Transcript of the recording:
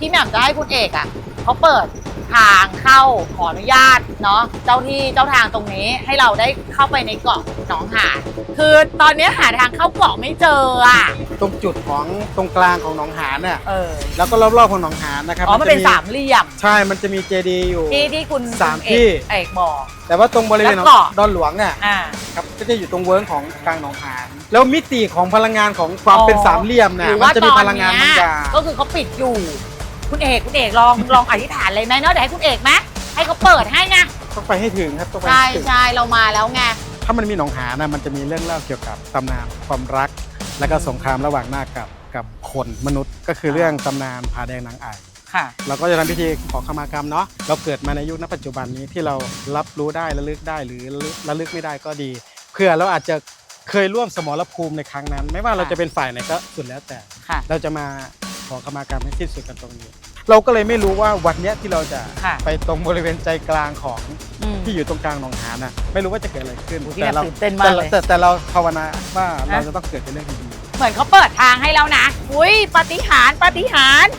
พี่แหม่มจะให้คุณเอกอะเขาเปิดทางเข้าขออนุญาตเนาะเจ้าที่เจ้าทางตรงนี้ให้เราได้เข้าไปในเกาะหนองหานคือตอนนี้หาทางเข้าเกาะไม่เจออะ ตรงจุดของตรงกลางของหนองหานเนี่ยเออแล้วก็รอบๆของหนองหานนะครับอ๋อมันเป็นจะสามเหลี่ยมใช่มันจะมีเจดีย์อยู่ ที่ที่คุณสามเอที่กเอกบอก แต่ว่าตรงบริเวณของแล้วเกาะ ดอนหลวงเนี่ยอ่า ครับก็จะอยู่ตรงเวิร์กของกลางหนองหานแล้วมิติของพลังงานของความอ๋อเป็นสามเหลี่ยมเนี่หยรือมันว่าจะตมีอนพลังงานเนี้บางยอย่าง ก็คือเขาปิดอยู่ คุณเอกคุณเอกลองลองอธิษฐานเลยไหมเนาะเดี๋ยวให้คุณเอกไหมให้เขาเปิดให้นะต้องไปให้ถึงครับต้องไปใช่ให้ถึง ใช่เรามาแล้วไงถ้ามันมีหนองหานนะมันจะมีเรื่องเล่าเกี่ยวกับตำนานความรัก และก็สงครามระหว่างนาคกับกับคนมนุษย์ก็คือเรื่องตำนานผาแดงนางไอ่ค่ะ เราก็จะทำพิธีขอขมากรรมเนาะเราเกิดมาในยุคณปัจจุบันนี้ที่เรารับรู้ได้ระลึกได้หรือระลึกระลึกไม่ได้ก็ดีเพื่อเราอาจจะเคยร่วมสมรภูมิในครั้งนั้น ไม่ว่าเราจะเป็นฝ่ายไหนก็สุดแล้วแต่ ค่ะ เราจะมา ขอขมากรรมให้สิ้นสุดกันตรงนี้ เราก็เลยไม่รู้ว่าวันเนี้ยที่เราจะค่ะ ไปตรงบริเวณใจกลางของอืม ที่อยู่ตรงกลางหนองหานน่ะไม่รู้ว่าจะเกิดอะไรขึ้นโอ้พี่แต่เราตื่นเต้นมากเลยแต่แต่แต่เราภาวนาว่าฮะเราจะต้องเกิดเป็นเรื่องดีเหมือนเขาเปิดทางให้แล้วนะ อุ้ยปาฏิหารย์ปาฏิหารย์